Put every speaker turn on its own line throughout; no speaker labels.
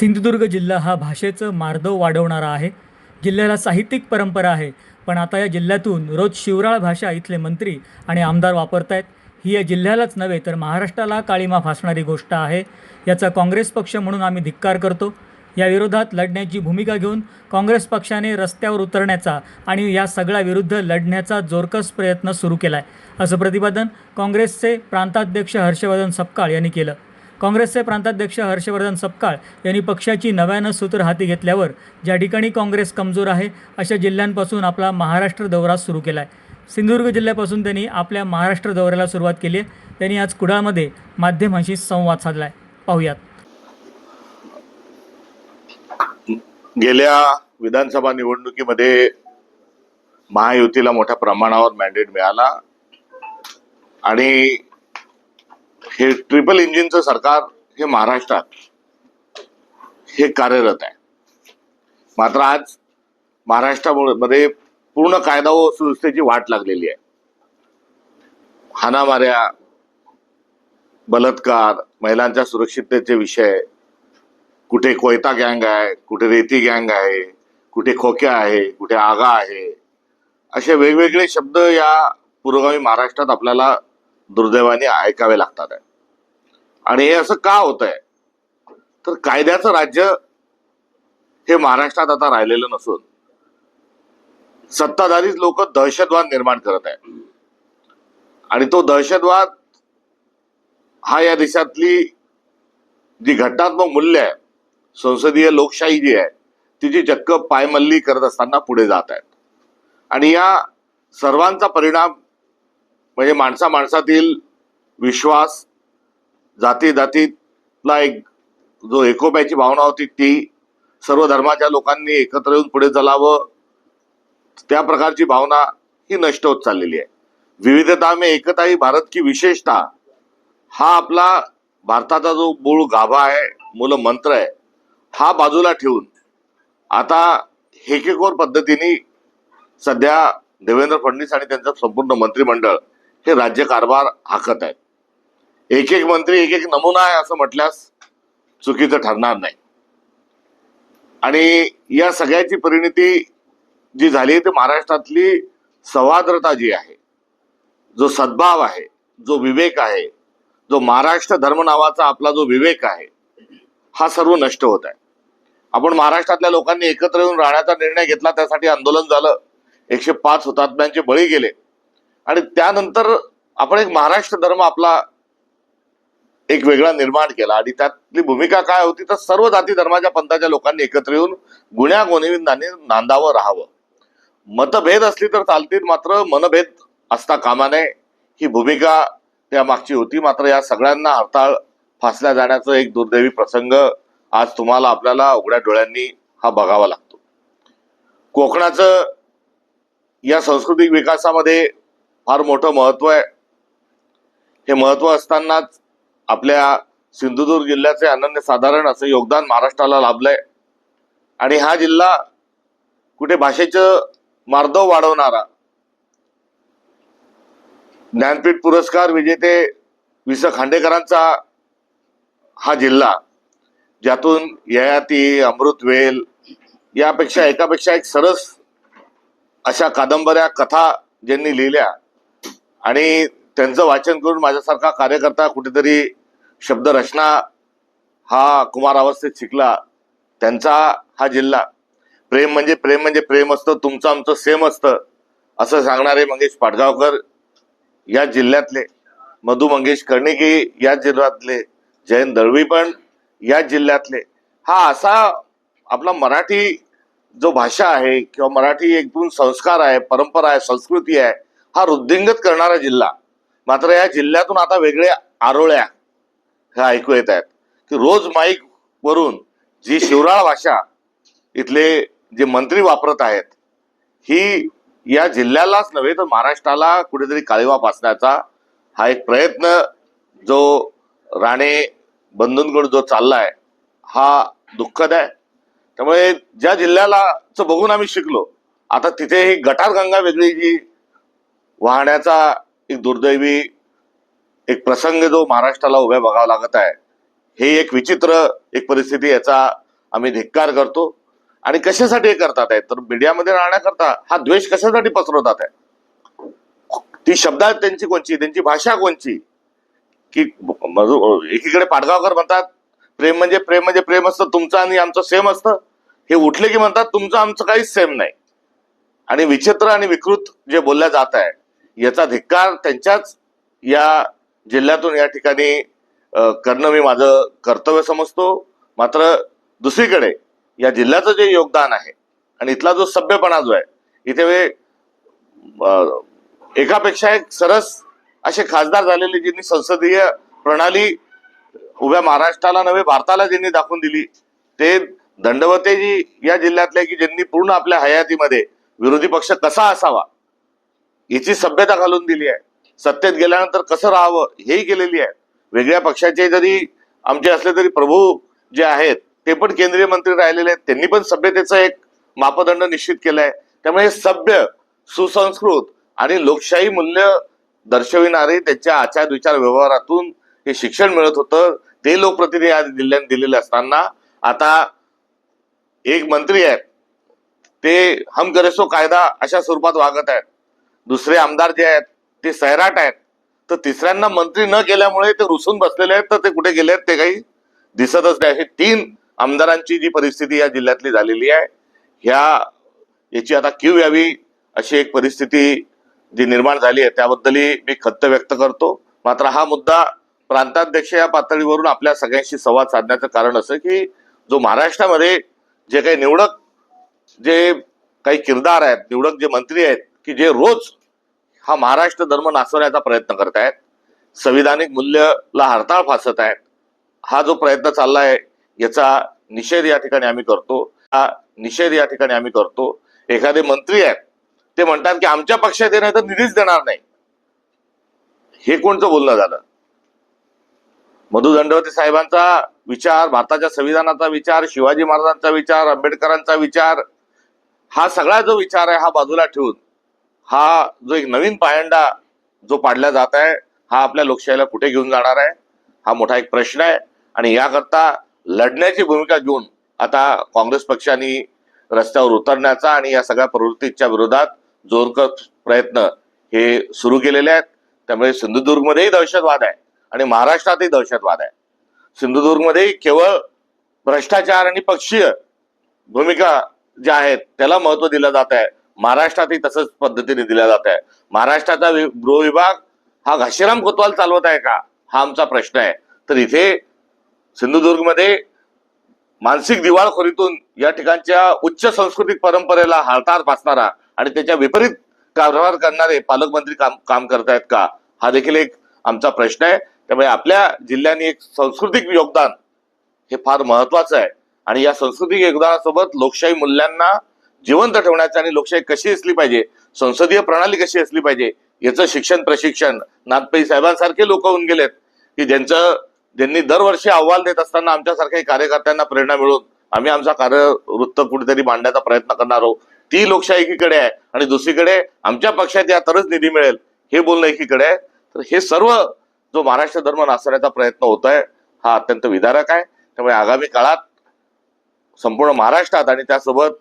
सिंधुदुर्ग जिल्हा हा भाषेचं मार्दव वाढवणारा आहे. जिल्ह्याला साहित्यिक परंपरा आहे. पण आता या जिल्ह्यातून रोज शिवराळ भाषा इथले मंत्री आणि आमदार वापरत आहेत ही या जिल्ह्यालाच नव्हे तर महाराष्ट्राला काळीमा फासणारी गोष्ट आहे. याचा काँग्रेस पक्ष म्हणून आम्ही धिक्कार करतो. या विरोधात लढण्याची भूमिका घेऊन काँग्रेस पक्षाने रस्त्यावर उतरण्याचा आणि या सगळ्या विरुद्ध लढण्याचा जोरकस प्रयत्न सुरू केला आहे असं प्रतिपादन काँग्रेसचे प्रांताध्यक्ष हर्षवर्धन सपकाळ यांनी केलं. काँग्रेसचे प्रांताध्यक्ष हर्षवर्धन सपकाळ यांनी पक्षाची नव्यानं सूत्र हाती घेतल्यावर ज्या ठिकाणी काँग्रेस कमजोर आहे अशा जिल्ह्यांपासून आपला महाराष्ट्र दौरा सुरू केला आहे सिंधुदुर्ग जिल्ह्यापासून त्यांनी आपल्या महाराष्ट्र दौऱ्याला सुरुवात केली आहे. त्यांनी आज कुडाळमध्ये माध्यमांशी संवाद साधला आहे पाहूयात.
गेल्या विधानसभा निवडणुकीमध्ये महायुतीला मोठ्या प्रमाणावर मॅन्डेट मिळाला. आणि हे ट्रिपल इंजिनचं सरकार हे महाराष्ट्रात हे कार्यरत आहे. मात्र आज महाराष्ट्रामध्ये पूर्ण कायदा व सुव्यवस्थेची वाट लागलेली आहे. हाणामाऱ्या बलात्कार महिलांच्या सुरक्षिततेचे विषय कुठे कोयता गँग आहे कुठे रेती गँग आहे कुठे खोक्या आहे कुठे आगा आहे असे वेगवेगळे शब्द या पुरोगामी महाराष्ट्रात आपल्याला दुर्दैवाने ऐकावे लागतात. आहे आणि हे असं का होत आहे तर कायद्याचं राज्य हे महाराष्ट्रात आता राहिलेलं नसून सत्ताधारीच लोक दहशतवाद निर्माण करत आहे आणि तो दहशतवाद हा या देशातली जी घटनात्मक मूल्य आहे संसदीय लोकशाही जी आहे तिची चक्क पायमल्ली करत असताना पुढे जात आहेत. आणि या सर्वांचा परिणाम म्हणजे माणसा माणसातील विश्वास जाती जातीतला एक जो एकोप्याची भावना होती ती सर्व धर्माच्या लोकांनी एकत्र येऊन पुढे चालावं त्या प्रकारची भावना ही नष्ट होत चाललेली आहे. विविधता में एकता ही भारत की विशेषता हा आपला भारताचा जो मूळ गाभा आहे मूल मंत्र आहे हा बाजूला ठेवून आता हेकेकोर पद्धतीने सध्या देवेंद्र फडणवीस आणि त्यांचं संपूर्ण मंत्रिमंडळ हे राज्यकारभार हाकत आहेत एक एक मंत्री एक एक नमुना आहे असं म्हटल्यास चुकीचं ठरणार नाही. आणि या सगळ्याची परिणिती जी झाली ती महाराष्ट्रातली सवाद्रता जी आहे जो सद्भाव आहे जो विवेक आहे जो महाराष्ट्र धर्म नावाचा आपला जो विवेक आहे हा सर्व नष्ट होत आहे. आपण महाराष्ट्रातल्या लोकांनी एकत्र येऊन राहण्याचा निर्णय घेतला त्यासाठी आंदोलन झालं. एकशे पाच हुतात्म्यांचे बळी गेले. आणि त्यानंतर आपण एक महाराष्ट्र धर्म आपला एक वेगळा निर्माण केला. आणि त्यातली भूमिका काय होती? तर सर्व जाती धर्माच्या पंथाच्या लोकांनी एकत्र येऊन गुण्या गोनिविंदाने नांदावं राहावं. मतभेद असली तर चालतील मात्र मनभेद असता कामा नये. ही भूमिका त्या मागची होती. मात्र या सगळ्यांना हरताळ फासल्या जाण्याचं एक दुर्दैवी प्रसंग आज तुम्हाला आपल्याला उघड्या डोळ्यांनी हा बघावा लागतो. कोकणाचं या सांस्कृतिक विकासामध्ये फार मोठं महत्त्व आहे. हे महत्त्व असतानाच आपल्या सिंधुदुर्ग जिल्ह्याचे अनन्यसाधारण असं योगदान महाराष्ट्राला लाभलंय. आणि हा जिल्हा कुठे भाषेचं मार्दव वाढवणारा ज्ञानपीठ पुरस्कार विजेते वि स खांडेकरांचा हा जिल्हा ज्यातून ययाती अमृतवेल यापेक्षा एकापेक्षा एक सरस अशा कादंबऱ्या कथा ज्यांनी लिहिल्या आणि त्यांचं वाचन करून माझ्यासारखा कार्यकर्ता कुठेतरी शब्दरचना हा कुमार अवस्थेत शिकला. त्यांचा हा जिल्हा. प्रेम म्हणजे प्रेम म्हणजे प्रेम असतं तुमचं आमचं सेम असतं असं सांगणारे मंगेश पाडगावकर या जिल्ह्यातले. मधु मंगेश कर्णिकी या जिल्ह्यातले. जयंत दळवी पण या जिल्ह्यातले. हा असा आपला मराठी जो भाषा आहे किंवा मराठी एकूण संस्कार आहे परंपरा आहे संस्कृती आहे हा वृद्धिंगत करणारा जिल्हा. मात्र या जिल्ह्यातून आता वेगळ्या आरोळ्या ह्या ऐकू येत आहेत. की रोज माईक वरून जी शिवराळ भाषा इथले जे मंत्री वापरत आहेत ही या जिल्ह्यालाच नव्हे तर महाराष्ट्राला कुठेतरी काळीवा पासण्याचा हा एक प्रयत्न जो राणे बंधनगड जो चाललाय हा दुःखद आहे. त्यामुळे ज्या जिल्ह्याला बघून आम्ही शिकलो आता तिथे ही गटार गंगा वेगळी जी वाहण्याचा एक दुर्दैवी एक प्रसंग जो महाराष्ट्राला उभ्या बघावा लागत आहे हे एक विचित्र एक परिस्थिती याचा आम्ही धिक्कार करतो. आणि कशासाठी हे करतात आहे तर मीडियामध्ये राहण्याकरता हा द्वेष कशासाठी पसरवतात आहे ती शब्दात त्यांची कोणची? त्यांची भाषा कोणची? की एकीकडे पाडगावकर म्हणतात प्रेम म्हणजे प्रेम म्हणजे प्रेम असतं तुमचं आणि आमचं सेम असतं. हे उठले की म्हणतात तुमचं आमचं काहीच सेम नाही. आणि विचित्र आणि विकृत जे बोलल्या जात आहे याचा धिक्कार त्यांच्याच या जिल्ह्यातून या ठिकाणी करणं मी माझं कर्तव्य समजतो. मात्र दुसरीकडे या जिल्ह्याचं जे योगदान आहे आणि इथला जो सभ्यपणा जो आहे इथे एकापेक्षा एक सरस असे खासदार झालेले ज्यांनी संसदीय प्रणाली उभ्या महाराष्ट्राला नव्हे भारताला ज्यांनी दाखवून दिली ते दंडवतेजी या जिल्ह्यातले की ज्यांनी पूर्ण आपल्या हयातीमध्ये विरोधी पक्ष कसा असावा हिची सभ्यता घालून दिली आहे. सत्तेत गेल्यानंतर कसं राहावं हेही केलेली आहे. वेगळ्या पक्षाचे जरी आमचे असले तरी प्रभू जे आहेत ते पण केंद्रीय मंत्री राहिलेले आहेत. त्यांनी पण सभ्यतेचं एक मापदंड निश्चित केलाय. त्यामुळे हे सभ्य सुसंस्कृत आणि लोकशाही मूल्य दर्शविणारे त्यांच्या आचार विचार व्यवहारातून हे शिक्षण मिळत होतं. ते लोकप्रतिनिधी आज दिल्ल्याने दिलेले असताना. आता एक मंत्री आहेत. ते हम करे कायदा अशा स्वरूपात वागत आहेत. दुसरे आमदार जे आहेत ते सैराट आहेत. तर तिसऱ्यांना मंत्री न केल्यामुळे ते रुसून बसलेले आहेत तर ते कुठे गेले आहेत ते काही दिसतच नाही. हे तीन आमदारांची जी परिस्थिती या जिल्ह्यातली झालेली आहे ह्या याची आता क्यू यावी अशी एक परिस्थिती जी निर्माण झाली आहे त्याबद्दलही मी खंत व्यक्त करतो. मात्र हा मुद्दा प्रांताध्यक्ष या पातळीवरून आपल्या सगळ्यांशी संवाद साधण्याचं कारण असं की जो महाराष्ट्रामध्ये जे काही निवडक जे काही किरदार आहेत निवडक जे मंत्री आहेत की जे रोज हा महाराष्ट्र धर्म नाचवण्याचा प्रयत्न करत आहेत संविधानिक मूल्यला हरताळ फासत आहेत हा जो प्रयत्न चालला आहे याचा निषेध या ठिकाणी आम्ही करतो. हा निषेध या ठिकाणी आम्ही करतो. एखादे मंत्री आहेत ते म्हणतात की आमच्या पक्षात येणार तर निधीच देणार नाही. हे कोणतं बोलणं झालं? मधु दंडवते साहेबांचा विचार भारताच्या संविधानाचा विचार शिवाजी महाराजांचा विचार आंबेडकरांचा विचार हा सगळा जो विचार आहे हा बाजूला ठेवून हा जो एक नवीन पायंडा जो पाडला जात आहे हा आपल्या लोकशाहीला कुठे घेऊन जाणार आहे? हा मोठा एक प्रश्न आहे. आणि याकरता लढण्याची भूमिका घेऊन आता काँग्रेस पक्षाने रस्त्यावर उतरण्याचा आणि या सगळ्या प्रवृत्तीच्या विरोधात जोरकर प्रयत्न हे सुरू केलेले आहेत. त्यामुळे सिंधुदुर्गमध्येही दहशतवाद आहे आणि महाराष्ट्रातही दहशतवाद आहे. सिंधुदुर्गमध्ये केवळ भ्रष्टाचार आणि पक्षीय भूमिका ज्या आहेत त्याला महत्त्व दिलं जात आहे. महाराष्ट्रातही तसंच पद्धतीने दिल्या जात आहे. महाराष्ट्राचा वि- गृह विभाग हा घाशीराम कोतवाल चालवत आहे का? हा आमचा प्रश्न आहे. तर इथे सिंधुदुर्गमध्ये मानसिक दिवाळखोरीतून या ठिकाणच्या उच्च सांस्कृतिक परंपरेला हाळतार फासणारा आणि त्याच्या विपरीत कारभार करणारे पालकमंत्री काम काम करतायत का? हा देखील एक आमचा प्रश्न आहे. त्यामुळे आपल्या जिल्ह्याने एक सांस्कृतिक योगदान हे फार महत्वाचं आहे. आणि या सांस्कृतिक योगदानासोबत लोकशाही मूल्यांना जिवंत ठेवण्याचं आणि लोकशाही कशी असली पाहिजे संसदीय प्रणाली कशी असली पाहिजे याचं शिक्षण प्रशिक्षण नागपई साहेबांसारखे लोक होऊन गेलेत की ज्यांचं ज्यांनी दरवर्षी अहवाल देत असताना आमच्यासारख्या कार्यकर्त्यांना प्रेरणा मिळून आम्ही आमचा कार्यवृत्त कुठेतरी मांडण्याचा प्रयत्न करणार आहोत. ती लोकशाही एकीकडे आहे आणि दुसरीकडे आमच्या पक्षात या तरच निधी मिळेल हे बोलणं एकीकडे आहे. तर हे सर्व जो महाराष्ट्र धर्म नासण्याचा प्रयत्न होत आहे हा अत्यंत विदारक आहे. त्यामुळे आगामी काळात संपूर्ण महाराष्ट्रात आणि त्यासोबत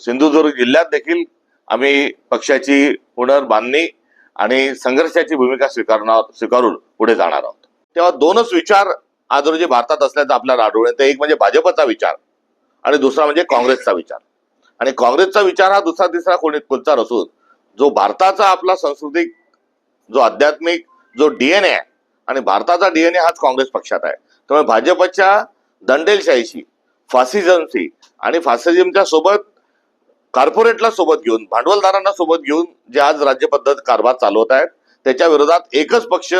सिंधुदुर्ग जिल्ह्यात देखील आम्ही पक्षाची पुनर्बांधणी आणि संघर्षाची भूमिका स्वीकारणार स्वीकारून पुढे जाणार आहोत. तेव्हा दोनच विचार आज रोजी भारतात असल्याचं आपल्याला आढळून येतं. एक म्हणजे भाजपचा विचार आणि दुसरा म्हणजे काँग्रेसचा विचार. आणि काँग्रेसचा विचार हा दुसरा तिसरा कोणी कोणचा असून जो भारताचा आपला सांस्कृतिक जो आध्यात्मिक जो डीएनए आहे आणि भारताचा डीएनए हाच काँग्रेस पक्षात आहे. त्यामुळे भाजपच्या दंडेलशाहीशी फासिझमशी आणि फासिझमच्या सोबत कॉर्पोरेटला सोबत घेऊन भांडवलदारांना सोबत घेऊन जे आज राज्य पद्धत कारभार चालवत आहेत त्याच्या विरोधात एकच पक्ष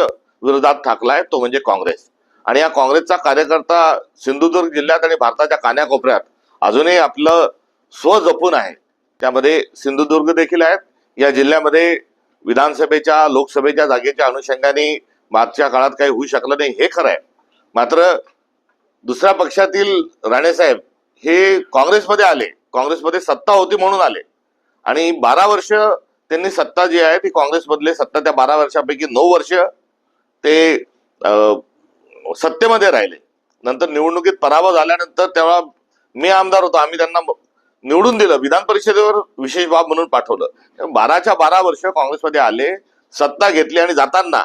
विरोधात आहे तो म्हणजे काँग्रेस. आणि या काँग्रेसचा कार्यकर्ता सिंधुदुर्ग जिल्ह्यात आणि भारताच्या कान्याकोपऱ्यात अजूनही आपलं स्व जपून आहे. त्यामध्ये सिंधुदुर्ग देखील आहेत. या जिल्ह्यामध्ये विधानसभेच्या लोकसभेच्या जागेच्या अनुषंगाने मागच्या काळात काही होऊ शकलं नाही हे खरं आहे. मात्र दुसऱ्या पक्षातील राणेसाहेब हे काँग्रेसमध्ये आले. काँग्रेसमध्ये सत्ता होती म्हणून आले. आणि बारा वर्ष त्यांनी सत्ता जी आहे ती काँग्रेसमधले सत्ता त्या बारा वर्षापैकी नऊ वर्ष ते सत्तेमध्ये राहिले. नंतर निवडणुकीत पराभव झाल्यानंतर तेव्हा मी आमदार होतो. आम्ही त्यांना निवडून दिलं. विधान परिषदेवर विशेष बाब म्हणून पाठवलं. बाराच्या बारा वर्ष काँग्रेसमध्ये आले सत्ता घेतली आणि जाताना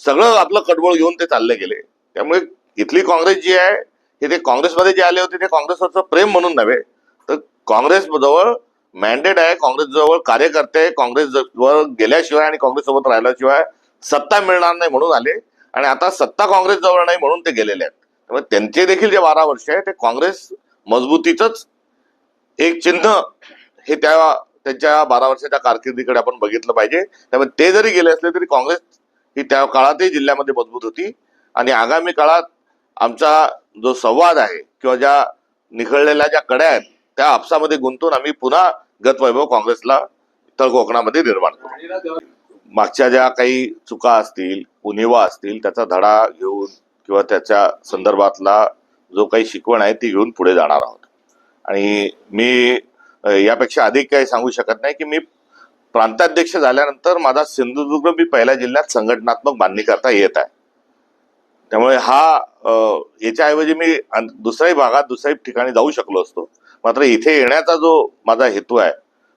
सगळं आपलं कडबोळ घेऊन ते चालले गेले. त्यामुळे इथली काँग्रेस जी आहे हे ते काँग्रेसमध्ये जे आले होते ते काँग्रेसवरचं प्रेम म्हणून नव्हे. काँग्रेस जवळ मॅन्डेट आहे काँग्रेस जवळ कार्यकर्ते आहे, काँग्रेस जवळ गेल्याशिवाय आणि काँग्रेस सोबत राहिल्याशिवाय सत्ता मिळणार नाही म्हणून आले. आणि आता सत्ता काँग्रेस जवळ नाही म्हणून ते गेलेले आहेत. त्यामुळे त्यांचे देखील जे बारा वर्ष आहे ते काँग्रेस मजबूतीच एक चिन्ह हे त्या त्यांच्या बारा वर्षाच्या कारकिर्दीकडे आपण बघितलं पाहिजे. त्यामुळे ते जरी गेले असले तरी काँग्रेस ही त्या काळातही जिल्ह्यामध्ये मजबूत होती. आणि आगामी काळात आमचा जो संवाद आहे किंवा ज्या निखळलेल्या ज्या कड्या आहेत त्या आपसामध्ये गुंतून आम्ही पुन्हा गतवैभव काँग्रेसला तळ कोकणामध्ये निर्माण करू. मागच्या ज्या काही चुका असतील उणिवा असतील त्याचा धडा घेऊन किंवा त्याच्या संदर्भातला जो काही शिकवण आहे ती घेऊन पुढे जाणार आहोत. आणि मी यापेक्षा अधिक काही सांगू शकत नाही की मी प्रांताध्यक्ष झाल्यानंतर माझा सिंधुदुर्ग मी पहिल्या जिल्ह्यात संघटनात्मक बांधणी करता येत आहे. त्यामुळे हा याच्याऐवजी मी दुसऱ्याही भागात दुसऱ्याही ठिकाणी जाऊ शकलो असतो. मात्र इथे येण्याचा जो माझा हेतू आहे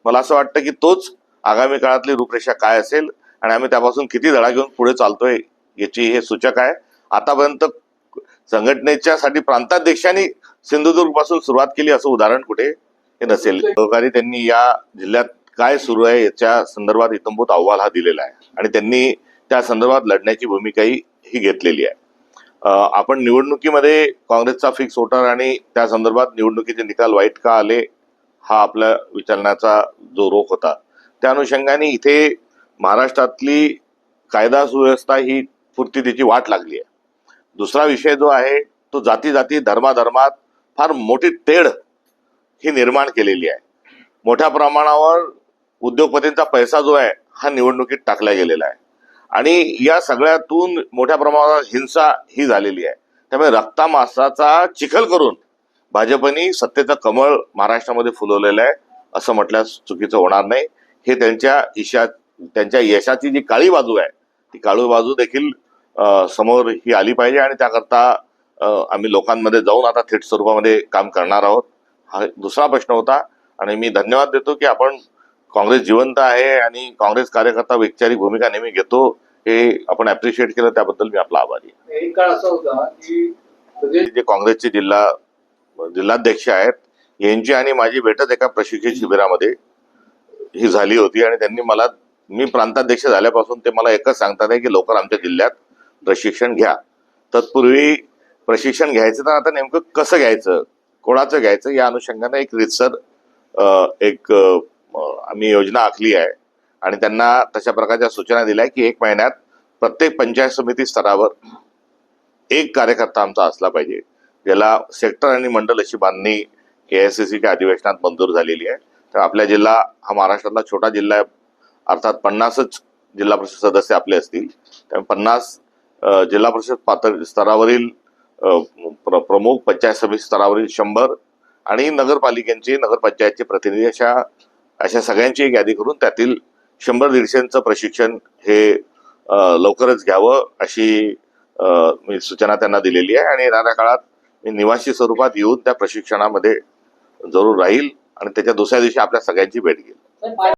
मला असं वाटतं की तोच आगामी काळातली रूपरेषा काय असेल आणि आम्ही त्यापासून किती धडा घेऊन पुढे चालतोय याची हे सूचक आहे. आतापर्यंत संघटनेच्या साठी प्रांताध्यक्षांनी सिंधुदुर्गपासून सुरुवात केली असं उदाहरण कुठे? हे नसेल. सहकारी त्यांनी या जिल्ह्यात काय सुरू आहे याच्या संदर्भात इतंभूत अहवाल हा दिलेला आहे आणि त्यांनी त्या संदर्भात लढण्याची भूमिकाही ही घेतलेली आहे. आपण निवडणुकीमध्ये काँग्रेसचा फिक्स होणार आणि त्या संदर्भात निवडणुकीचे निकाल वाईट का आले हा आपल्या विचारण्याचा जो रोख होता. त्या अनुषंगाने इथे महाराष्ट्रातली कायदा सुव्यवस्था ही पूर्तीची वाट लागली आहे. दुसरा विषय जो आहे तो जाती जाती धर्माधर्मात फार मोठी तेढ ही निर्माण केलेली आहे. मोठ्या प्रमाणावर उद्योगपतींचा पैसा जो आहे हा निवडणुकीत टाकला गेलेला आहे. आणि या सगळ्यातून मोठ्या प्रमाणावर हिंसा ही झालेली आहे. त्यामुळे रक्तामासाचा चिखल करून भाजपनी सत्तेचं कमळ महाराष्ट्रामध्ये फुलवलेलं आहे. असं म्हटल्यास चुकीचं होणार नाही. हे त्यांच्या इशा त्यांच्या यशाची जी काळी बाजू आहे ती काळी बाजू देखील समोर ही आली पाहिजे आणि त्याकरता आम्ही लोकांमध्ये जाऊन आता थेट स्वरूपामध्ये काम करणार आहोत. हा दुसरा प्रश्न होता आणि मी धन्यवाद देतो की आपण काँग्रेस जिवंत आहे आणि काँग्रेस कार्यकर्ता वैचारिक भूमिका नेहमी घेतो हे आपण अप्रिशिएट केलं. त्याबद्दल मी आपला आभारी आहे.
एक काळ असा होता की म्हणजे
जे काँग्रेसचे जिल्हा जिल्हाध्यक्ष आहेत यांची आणि माझी भेटच एका प्रशिक्षण शिबिरामध्ये ही झाली होती आणि त्यांनी मला मी प्रांताध्यक्ष झाल्यापासून ते मला एकच सांगतात आहे की लवकर आमच्या जिल्ह्यात प्रशिक्षण घ्या. तत्पूर्वी प्रशिक्षण घ्यायचं तर आता नेमकं कसं घ्यायचं कोणाचं घ्यायचं या अनुषंगाने एक रितसर एक आम्ही योजना आखली आहे. आणि त्यांना तशा प्रकारच्या सूचना दिल्या की एक महिन्यात प्रत्येक पंचायत समिती स्तरावर एक कार्यकर्ता आमचा असला पाहिजे. ज्याला सेक्टर आणि मंडल अशी बांधणी केआयसीसीच्या अधिवेशनात मंजूर झालेली आहे. तर आपल्या जिल्हा हा महाराष्ट्रातला छोटा जिल्हा आहे. अर्थात पन्नासच जिल्हा परिषद सदस्य आपले असतील. त्यामुळे पन्नास जिल्हा परिषद पातळी स्तरावरील प्र- प्रमुख पंचायत समिती स्तरावरील शंभर आणि नगरपालिकेचे नगरपंचायतचे प्रतिनिधी अशा अशा सगळ्यांची एक यादी करून त्यातील शंभर दीडशेचं प्रशिक्षण हे लवकरच घ्यावं अशी मी सूचना त्यांना दिलेली आहे. आणि येणाऱ्या काळात मी निवासी स्वरूपात येऊन त्या प्रशिक्षणामध्ये जरूर राहील आणि त्याच्या दुसऱ्या दिवशी आपल्या सगळ्यांची भेट घेईल.